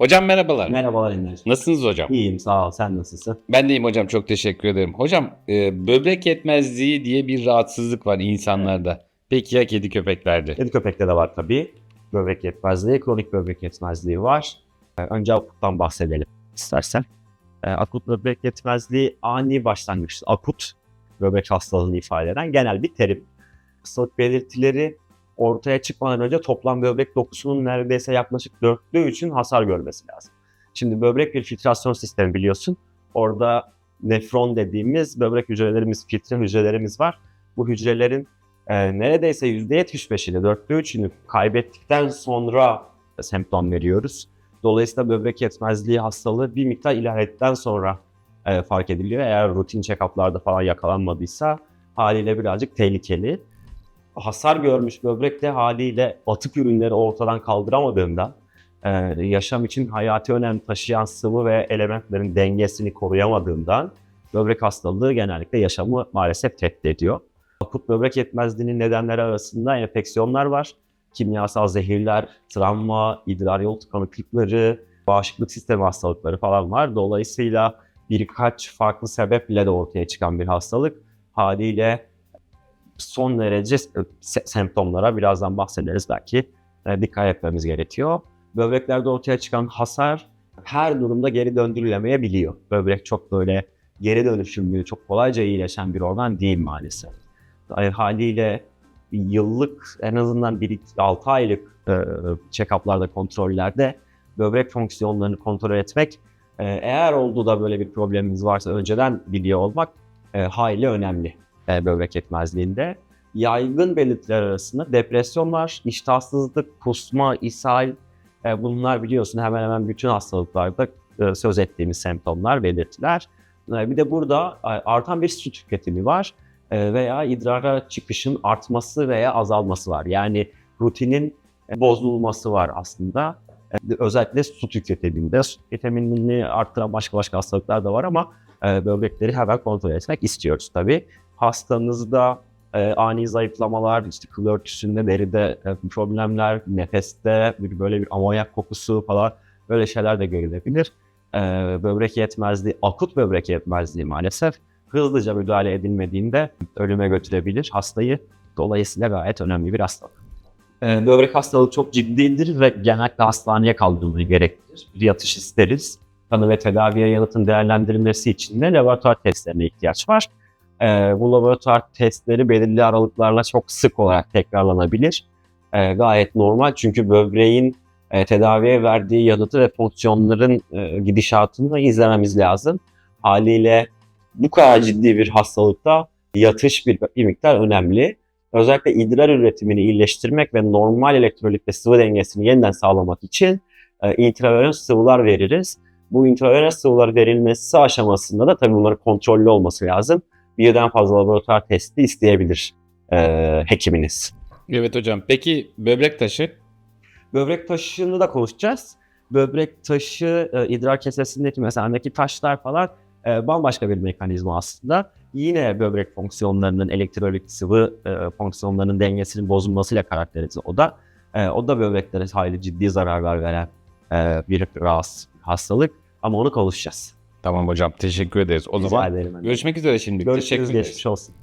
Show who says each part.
Speaker 1: Hocam merhabalar.
Speaker 2: Merhabalar Ender.
Speaker 1: Nasılsınız hocam?
Speaker 2: İyiyim sağ ol. Sen nasılsın?
Speaker 1: Ben deyim hocam çok teşekkür ederim. Hocam e, böbrek yetmezliği diye bir rahatsızlık var insanlarda. Peki ya kedi köpeklerde?
Speaker 2: Kedi köpekte de var tabii. Böbrek yetmezliği, kronik böbrek yetmezliği var. Ee, Önce akuttan bahsedelim istersen. Ee, Akut böbrek yetmezliği ani başlangıç, akut böbrek hastalığını ifade eden genel bir terim. Hastalık belirtileri ortaya çıkmadan önce toplam böbrek dokusunun neredeyse yaklaşık dörtlüğü için hasar görmesi lazım. Şimdi böbrek bir filtrasyon sistemi biliyorsun. Orada nefron dediğimiz böbrek hücrelerimiz, filtre hücrelerimiz var. Bu hücrelerin e, neredeyse %75'ini, dörtte üçünü kaybettikten sonra semptom veriyoruz. Dolayısıyla böbrek yetmezliği hastalığı bir miktar ilerledikten sonra e, fark ediliyor. Eğer rutin check-up'larda falan yakalanmadıysa haliyle birazcık tehlikeli. Hasar görmüş böbrek de haliyle atık ürünleri ortadan kaldıramadığında e, yaşam için hayati önem taşıyan sıvı ve elementlerin dengesini koruyamadığından böbrek hastalığı genellikle yaşamı maalesef tehdit ediyor. Akut böbrek yetmezliğinin nedenleri arasında enfeksiyonlar var. Kimyasal zehirler, travma, idrar yolu tıkanıklıkları, bağışıklık sistemi hastalıkları falan var. Dolayısıyla birkaç farklı sebeple de ortaya çıkan bir hastalık. Haliyle son derece se- semptomlara birazdan bahsederiz belki e, dikkat etmemiz gerekiyor. Böbreklerde ortaya çıkan hasar her durumda geri döndürülemeyebiliyor. Böbrek çok böyle geri dönüşümlü, çok kolayca iyileşen bir organ değil maalesef. Haliyle yıllık en azından 1-6 aylık e, check-up'larda, kontrollerde böbrek fonksiyonlarını kontrol etmek e, eğer olduğu da böyle bir problemimiz varsa önceden biliyor olmak e, hayli önemli böbrek yetmezliğinde. Yaygın belirtiler arasında depresyon var, iştahsızlık, kusma, ishal, e, bunlar biliyorsun hemen hemen bütün hastalıklarda e, söz ettiğimiz semptomlar, belirtiler. E, bir de burada e, artan bir su tüketimi var e, veya idrara çıkışın artması veya azalması var. Yani rutinin e, bozulması var aslında. E, Özellikle su tüketiminde. Su tüketimini arttıran başka başka hastalıklar da var ama e, böbrekleri hemen kontrol etmek istiyoruz tabii. Hastanızda e, ani zayıflamalar, işte kıl örtüsünde, deride e, problemler, nefeste bir böyle bir amonyak kokusu falan böyle şeyler de görülebilir. E, böbrek yetmezliği, akut böbrek yetmezliği maalesef hızlıca müdahale edilmediğinde ölüme götürebilir hastayı. Dolayısıyla gayet önemli bir hastalık. E, böbrek hastalığı çok ciddidir ve genellikle hastaneye kaldırılmayı gerektirir. Bir yatış isteriz. Tanı ve tedaviye yanıtın değerlendirilmesi için de laboratuvar testlerine ihtiyaç var. E, bu laboratuvar testleri belirli aralıklarla çok sık olarak tekrarlanabilir. E, gayet normal çünkü böbreğin e, tedaviye verdiği yanıtı ve fonksiyonların e, gidişatını izlememiz lazım. Haliyle bu kadar ciddi bir hastalıkta yatış bir, bir miktar önemli. Özellikle idrar üretimini iyileştirmek ve normal elektrolit ve sıvı dengesini yeniden sağlamak için e, intravenöz sıvılar veririz. Bu intravenöz sıvılar verilmesi aşamasında da tabii bunların kontrollü olması lazım. Birden fazla laboratuvar testi isteyebilir e, hekiminiz.
Speaker 1: Evet hocam. Peki böbrek taşı?
Speaker 2: Böbrek taşını da konuşacağız. Böbrek taşı, e, idrar kesesindeki mesela andaki taşlar falan e, bambaşka bir mekanizma aslında. Yine böbrek fonksiyonlarının elektrolit sıvı e, fonksiyonlarının dengesinin bozulmasıyla karakterize o da. E, o da böbreklere hayli ciddi zararlar veren e, bir rahatsız hastalık ama onu konuşacağız.
Speaker 1: Tamam hocam teşekkür ederiz. O
Speaker 2: Rica
Speaker 1: zaman
Speaker 2: ederim.
Speaker 1: görüşmek üzere şimdi.
Speaker 2: Görüşürüz,
Speaker 1: Teşekkürler.
Speaker 2: geçmiş olsun.